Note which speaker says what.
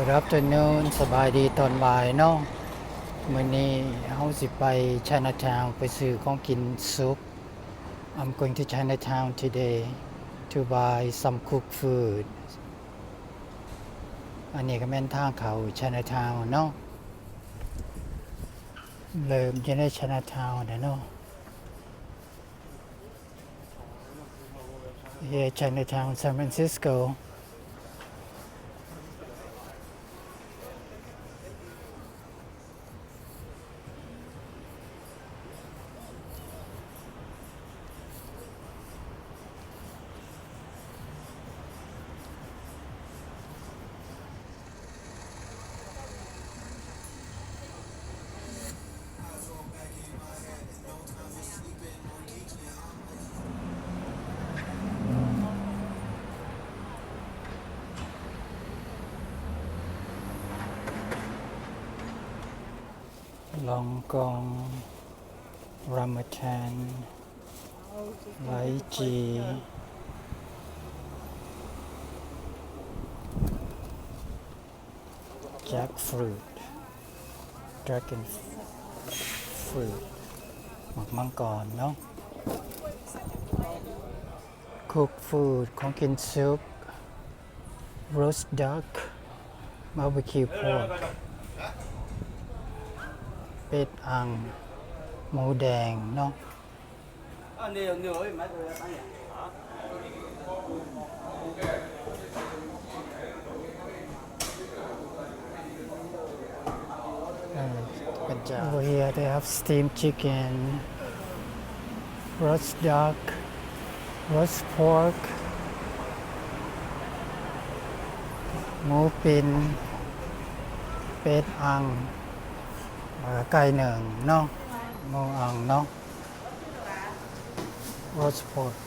Speaker 1: Good afternoon สบายดีตอนบ่ายเนาะมื้อนี้เฮาสิไป Chinatown ไปซื้อของกินซุป I'm going to Chinatown today to buy some cooked food อันนี้ก็แม่นทางเขา Chinatown เนาะเริ่มจะได้ Chinatown แล้วเนาะ Here Chinatown San Francisco ลองกองรามแทนไลจีแจ็คฟรุตดราก้อนฟรุตหมกมังกรเนาะคุกฟูดของกินซุปโรสดักบา
Speaker 2: ร์บีคิว
Speaker 1: พอร์ก ป็นจาน Over here they have steamed chicken roast duck roast pork หมูปิน ไก่หนึ่งเนาะหมูอ่างเนาะ roast pork